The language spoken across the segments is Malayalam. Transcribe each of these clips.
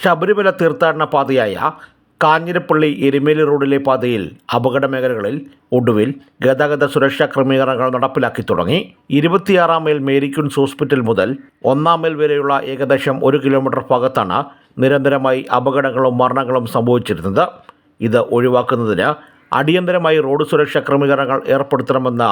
ശബരിമല തീർത്ഥാടന പാതയായ കാഞ്ഞിരപ്പള്ളി എരുമേലി റോഡിലെ പാതയിൽ അപകട മേഖലകളിൽ ഒടുവിൽ ഗതാഗത സുരക്ഷാ ക്രമീകരണങ്ങൾ നടപ്പിലാക്കി തുടങ്ങി. ഇരുപത്തിയാറാം മൈൽ മേരിക്കുൻസ് ഹോസ്പിറ്റൽ മുതൽ ഒന്നാം മൈൽ വരെയുള്ള ഏകദേശം ഒരു കിലോമീറ്റർ ഭാഗത്താണ് നിരന്തരമായി അപകടങ്ങളും മരണങ്ങളും സംഭവിച്ചിരുന്നത്. ഇത് ഒഴിവാക്കുന്നതിന് അടിയന്തരമായി റോഡ് സുരക്ഷാ ക്രമീകരണങ്ങൾ ഏർപ്പെടുത്തണമെന്ന്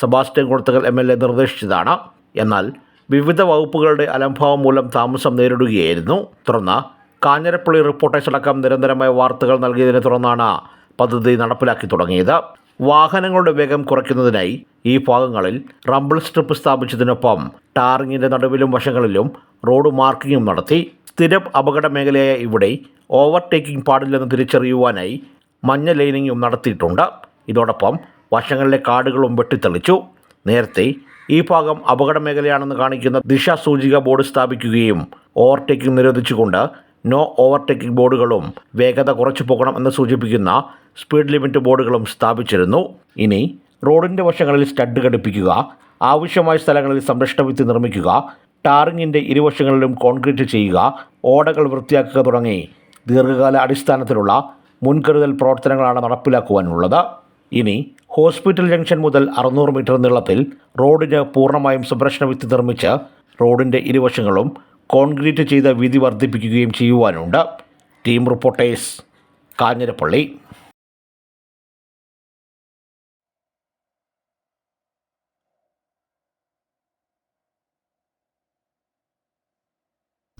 Sebastian Koduthakal M L A നിർദ്ദേശിച്ചതാണ്. എന്നാൽ വിവിധ വകുപ്പുകളുടെ അലംഭാവം മൂലം താമസം നേരിടുകയായിരുന്നു. തുടർന്ന് കാഞ്ഞിരപ്പള്ളി റിപ്പോർട്ടേഴ്സ് അടക്കം നിരന്തരമായ വാർത്തകൾ നൽകിയതിനെ തുടർന്നാണ് പദ്ധതി നടപ്പിലാക്കി തുടങ്ങിയത്. വാഹനങ്ങളുടെ വേഗം കുറയ്ക്കുന്നതിനായി ഈ ഭാഗങ്ങളിൽ റംബിൾ സ്ട്രിപ്പ് സ്ഥാപിച്ചതിനൊപ്പം ടാറിങ്ങിന്റെ നടുവിലും വശങ്ങളിലും റോഡ് മാർക്കിങ്ങും നടത്തി. സ്ഥിരം അപകട മേഖലയായ ഇവിടെ ഓവർടേക്കിംഗ് പാടില്ലെന്ന് തിരിച്ചറിയുവാനായി മഞ്ഞ ലൈനിങ്ങും നടത്തിയിട്ടുണ്ട്. ഇതോടൊപ്പം വശങ്ങളിലെ കാടുകളും വെട്ടിത്തെളിച്ചു. നേരത്തെ ഈ ഭാഗം അപകട മേഖലയാണെന്ന് കാണിക്കുന്ന ദിശാസൂചിക ബോർഡ് സ്ഥാപിക്കുകയും ഓവർടേക്കിംഗ് നിരോധിച്ചുകൊണ്ട് നോ ഓവർടേക്കിംഗ് ബോർഡുകളും വേഗത കുറച്ചു പോകണം എന്ന് സൂചിപ്പിക്കുന്ന സ്പീഡ് ലിമിറ്റ് ബോർഡുകളും സ്ഥാപിച്ചിരുന്നു. ഇനി റോഡിന്റെ വശങ്ങളിൽ സ്റ്റഡ് ഘടിപ്പിക്കുക ആവശ്യമായ സ്ഥലങ്ങളിൽ സംരക്ഷണ ഭിത്തി നിർമ്മിക്കുക ടാറിങ്ങിന്റെ ഇരുവശങ്ങളിലും കോൺക്രീറ്റ് ചെയ്യുക ഓടകൾ വൃത്തിയാക്കുക തുടങ്ങി ദീർഘകാല അടിസ്ഥാനത്തിലുള്ള മുൻകരുതൽ പ്രവർത്തനങ്ങളാണ് നടപ്പിലാക്കുവാനുള്ളത്. ഇനി ഹോസ്പിറ്റൽ ജംഗ്ഷൻ മുതൽ അറുന്നൂറ് മീറ്റർ നീളത്തിൽ റോഡിന് പൂർണമായും സംരക്ഷണ ഭിത്തി നിർമ്മിച്ച് റോഡിന്റെ ഇരുവശങ്ങളും കോൺക്രീറ്റ് ചെയ്ത വീതി വർദ്ധിപ്പിക്കുകയും ചെയ്യുവാനുണ്ട്. Team reporters Kanjirappally.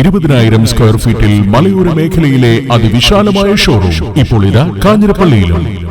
ഇരുപതിനായിരം സ്ക്വയർ ഫീറ്റിൽ മലയോര മേഖലയിലെ അതിവിശാലമായ ഷോറൂം ഇപ്പോൾ ഇതാ കാഞ്ഞിരപ്പള്ളിയിലും.